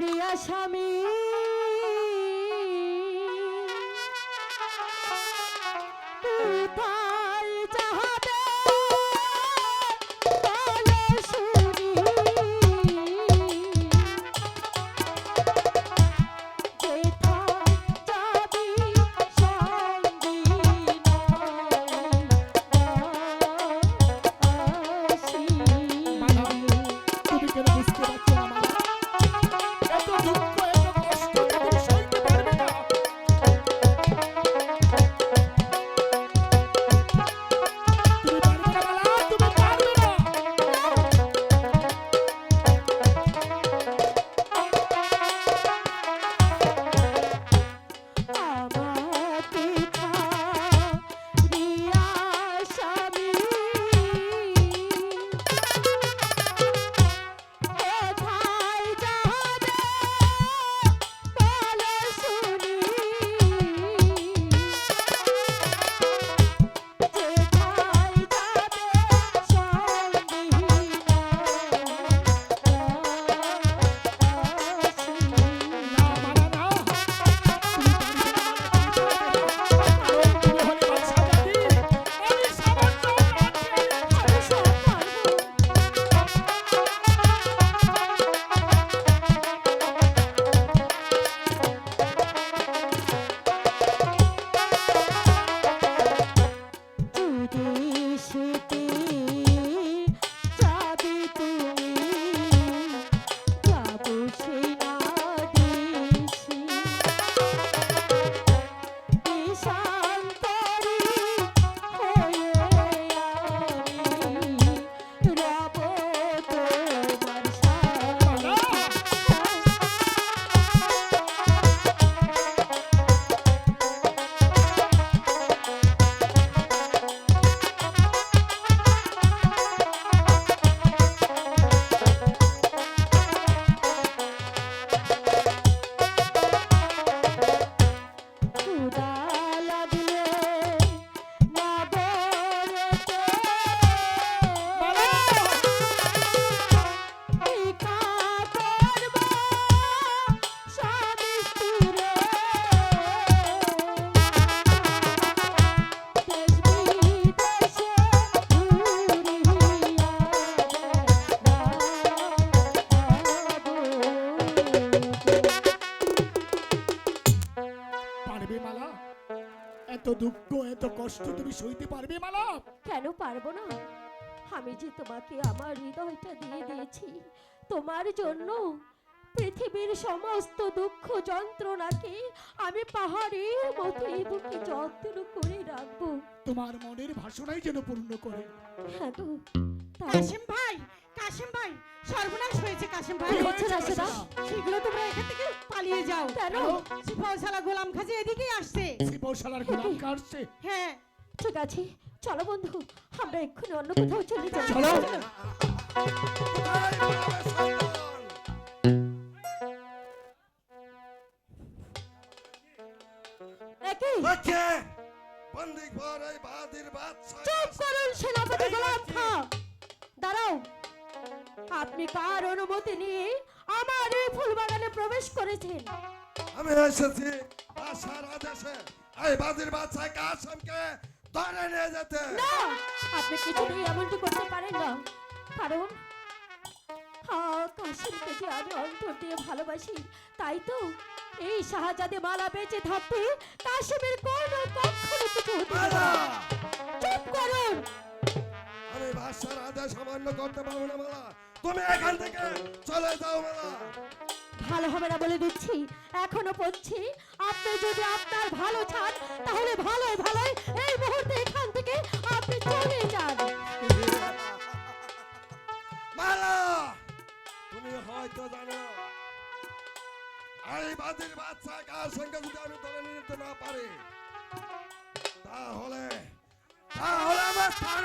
রিয়া স্বামী। দুঃখ এত কষ্ট তুমি সইতে পারবে মালা কেন পারব না? আমি যে তোমাকে আমার হৃদয়টা দিয়ে দিয়েছি তোমার জন্য পৃথিবীর সমস্ত দুঃখ যন্ত্রণাকে আমি পাহাড়ের মতো এই বুকে যত্ন করে রাখব। তোমার মনের ভাষণাই যেন পূর্ণ করে। হ্যাঁ তাই কাশিম ভাই কাশিম ভাই সর্বনাশ হয়েছে কাশিম ভাই। হয়েছে রাশেদা? রাশেদা? তোমরা এখান থেকে পালিয়ে যাও। কেন? সিপাহশালা গোলাম খাজি এদিকেই আসছে। শিবশালার গোলাম কাটছে হ্যাঁ। ঠিক আছে চলো বন্ধু আমরা এক্ষুনি অন্য কোথাও চলে যাই। চলো। একই হচ্ছে ঘর এই বাদির বাদশা চুপ করুন সেনাপতি গোলাম খা। দাঁড়াও। আপনি কার অনুমতি নিয়ে আমার এই ফুলবাগানে প্রবেশ করেছেন। আমি এসেছি বাদশার আদেশে এই বাদির বাদশা কাসমকে ধরে নিয়ে যেতে। না আপনি কিছুতেই এমনটি করতে পারেন না। কারণ কাশিমকে যে আমি অন্তর দিয়ে ভালোবাসি তাই তো এই শাহজাদে মালা বেঁচে থাকতে কাশিমের কোনো কখনো কিছু হতে পারে আদেশ অমান্য করতে পারব না মালা। তুমি এখান থেকে চলে যাও মালা। ভালো হবে না বলে দিচ্ছি এখনও বলছি আপনি যদি আপনার ভালো চান তাহলে ভালো ভালোই এই মুহূর্তে এখান থেকে আপনি চলে যান। মালা তুমি হয়তো জানো এই বাদির বাদশা কাসমকে যদি আমি ধরে যেতে না পারি তাহলে তাহলে আমার স্থান